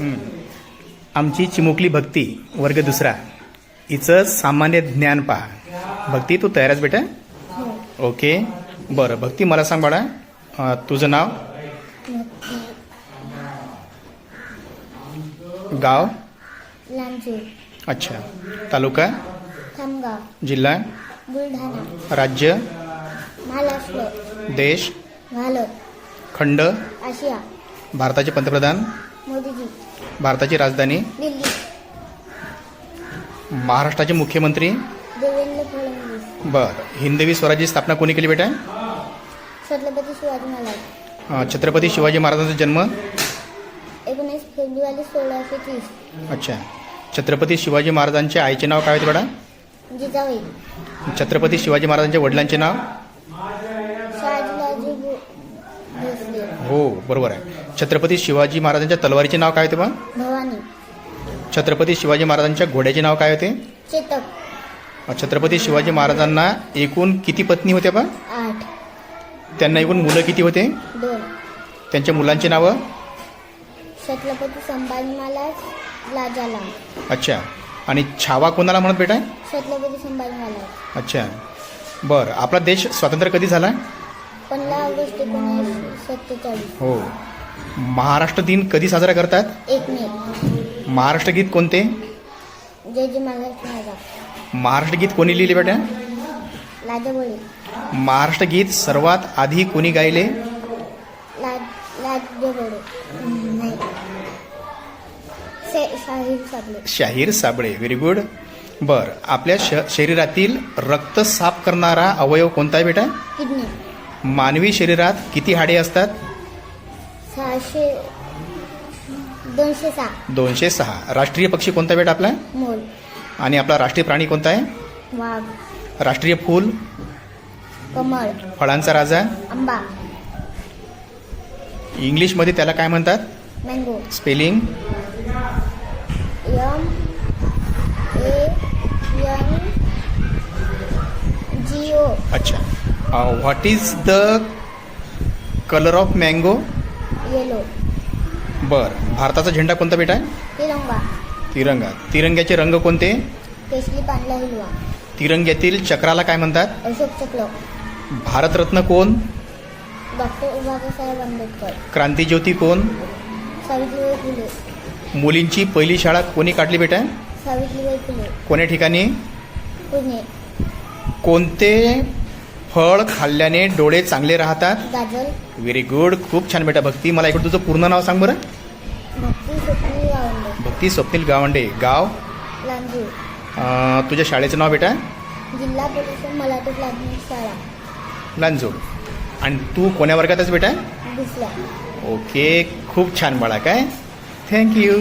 हं. आमची चिमुकली भक्ती वर्ग दुसरा. हिचं सामान्य ज्ञान पहा. भक्ती तू तयार आहेस बेटा? ओके. बरं भक्ती मला सांग बाळा. तुझं नाव? गाव? अच्छा. तालुका? जिल्हा? राज्य? देश? खंड? आशिया. भारताचे पंतप्रधान? मोदीजी. भारताची राजधानी? दिल्ली. महाराष्ट्राचे मुख्यमंत्री? देवेंद्र फडणवीस. बरं. हिंदवी स्वराज्याची स्थापना कोणी केली बेटा? छत्रपती शिवाजी महाराज. अं, छत्रपती शिवाजी महाराजांचा जन्म? एकोणीस फेब्रुवारी सोळाशे तीस. अच्छा. छत्रपती शिवाजी महाराजांच्या आईचे नाव काय होते बेटा? जिजाबाई. छत्रपती शिवाजी महाराजांच्या वडिलांचे नाव? शहाजीराजे भो- भोसले. हो बरोबर आहे. छत्रपती शिवाजी महाराजांच्या तलवारीचे नाव काय होते भवानी. छत्रपती शिवाजी महाराजांच्या घोड्याचे नाव काय होते? चेतक. छत्रपती शिवाजी महाराजांना एकूण किती पत्नी होत्या बा आठ. त्यांना एकूण मुलं किती होते? दोन. त्यांच्या मुलांची नावं? छत्रपती संभाजी महाराज अच्छा. आणि छावा कोणाला म्हणत बेटा? छत्रपती संभाजी महाराज अच्छा. बरं आपला देश स्वतंत्र कधी झाला? पंधरा ऑगस्ट एकोणीसशे सत्तेचाळीस. हो. महाराष्ट्र दिन कधी साजरा करतात? एक मे. महाराष्ट्र गीत कोणते? जय जय महाराष्ट्र गीत कोणी लिहिले बेटा? लाजबळी. महाराष्ट्र गीत सर्वात आधी कोणी गायले? लाज लाजबळे. नाही. से शाहीर साबळे. शाहीर साबळे व्हेरी गुड बर आपल्या श शरीरातील रक्त साफ करणारा अवयव कोणता आहे बेटा? किडनी. मानवी शरीरात किती हाडे असतात? सहाशे दोनशे सहा. दोनशे सहा. राष्ट्रीय पक्षी कोणता बेटा आपला? मोल. आणि आपला राष्ट्रीय प्राणी कोणता आहे? वाघ. राष्ट्रीय फूल. कमळ. फळांचा राजा. आंबा. इंग्लिशमध्ये त्याला काय म्हणतात? Mango. Spelling. M A G O. अच्छा. What is the colour of mango yellow. बर. भारताचा झेंडा कोणता बेटा तिरंगा. तिरंगा. तिरंग्याचे रंग कोणते? केशरी पांढरा हिरवा. तिरंग्यातील चक्राला काय म्हणतात? अशोक चक्र. भारतरत्न कोण? डॉक्टर बाबासाहेब आंबेडकर. क्रांतिज्योती कोण? सावित्रीबाई फुले. मुलींची पहिली शाळा कोणी काढली बेटा? सावित्रीबाई फुले. कोण्या ठिकाणी? पुणे. कोणते फळ खाल्ल्याने डोळे चांगले राहतात. व्हेरी गुड खूप छान बेटा भक्ती. मला इकडे तुझं पूर्ण नाव सांग बरं. भक्ती स्वप्नी गावंडे. भक्ती स्वप्नील गावंडे. गाव? लांजूर अं, तुझ्या शाळेचं नाव बेटा? जिल्हा परिषद मराठी प्राथमिक शाळा. लांजोड आणि तू कोण्या वर्गात आहेस बेटा? दुसऱ्या. ओके. खूप छान बाळा. काय? थँक्यू